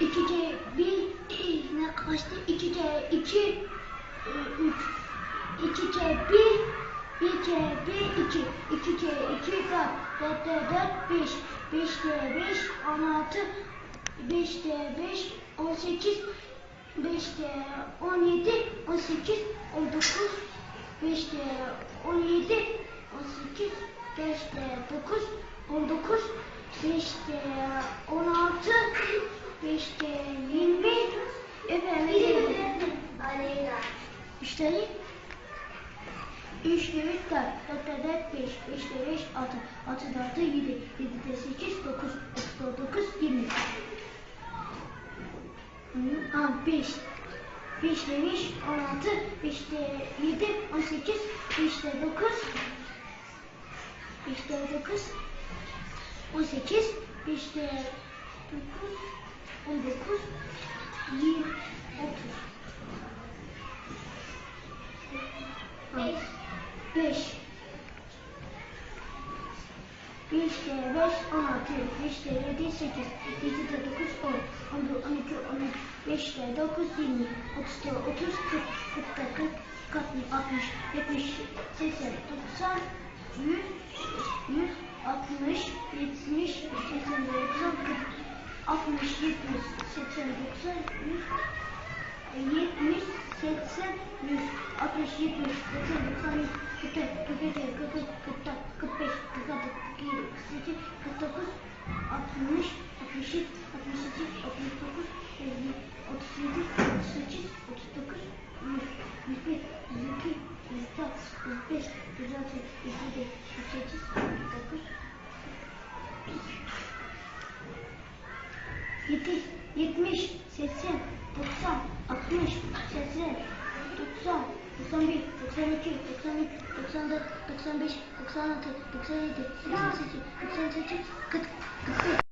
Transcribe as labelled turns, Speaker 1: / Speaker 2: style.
Speaker 1: 2C 1 ne kaçtı? 2C 2 3 2C 1 1C 1 2 2C 2 4 4D 4 5 5D 5 16 5D 5 18 5D 17 18 19 5D 17 18 5D 9 19 5D 16 5D 20 Efendim
Speaker 2: Aleyna.
Speaker 1: Müşteri 3 de 3 4 4 de 4 5 5 de 5 6 6 de 6 7 7 de 8 9 9 de 9 20 Ha 5 5 de 5 16 5 de 7 18 5 de 9 5 de 9 18 5 de 9 19 20 30 Beş. 5 5 de 5 16 5 de 7 8 7 de 9 10 11 12 13 5 de 9 20 30 de 30 40 40 da 40 40 60 70 80 90 100 100 60 70 80 90 40 yetmiş, seksen, doksan, yüz, yetmiş, seksen, yüz, altmış, yetmiş, seksen, doksan, yüz, kırk, kırk iki, kırk üç, kırk dört, kırk beş, kırk altı, kırk yedi, kırk sekiz, kırk dokuz, altmış, altmış iki, altmış iki, altmış dokuz, elli, otuz yedi, otuz sekiz, otuz dokuz, yüz, yüz bir, yüz iki, yüz dört, yüz beş, yüz altı, yüz yedi, yüz sekiz, yüz dokuz, 39, 100, 101, 102, 104, 105, 106, 107, 108, 109, 70, 70, 80, 90, 60, 80, 90, 91, 92, 93, 94, 95, 96, 97, 98, 98, 40, 41.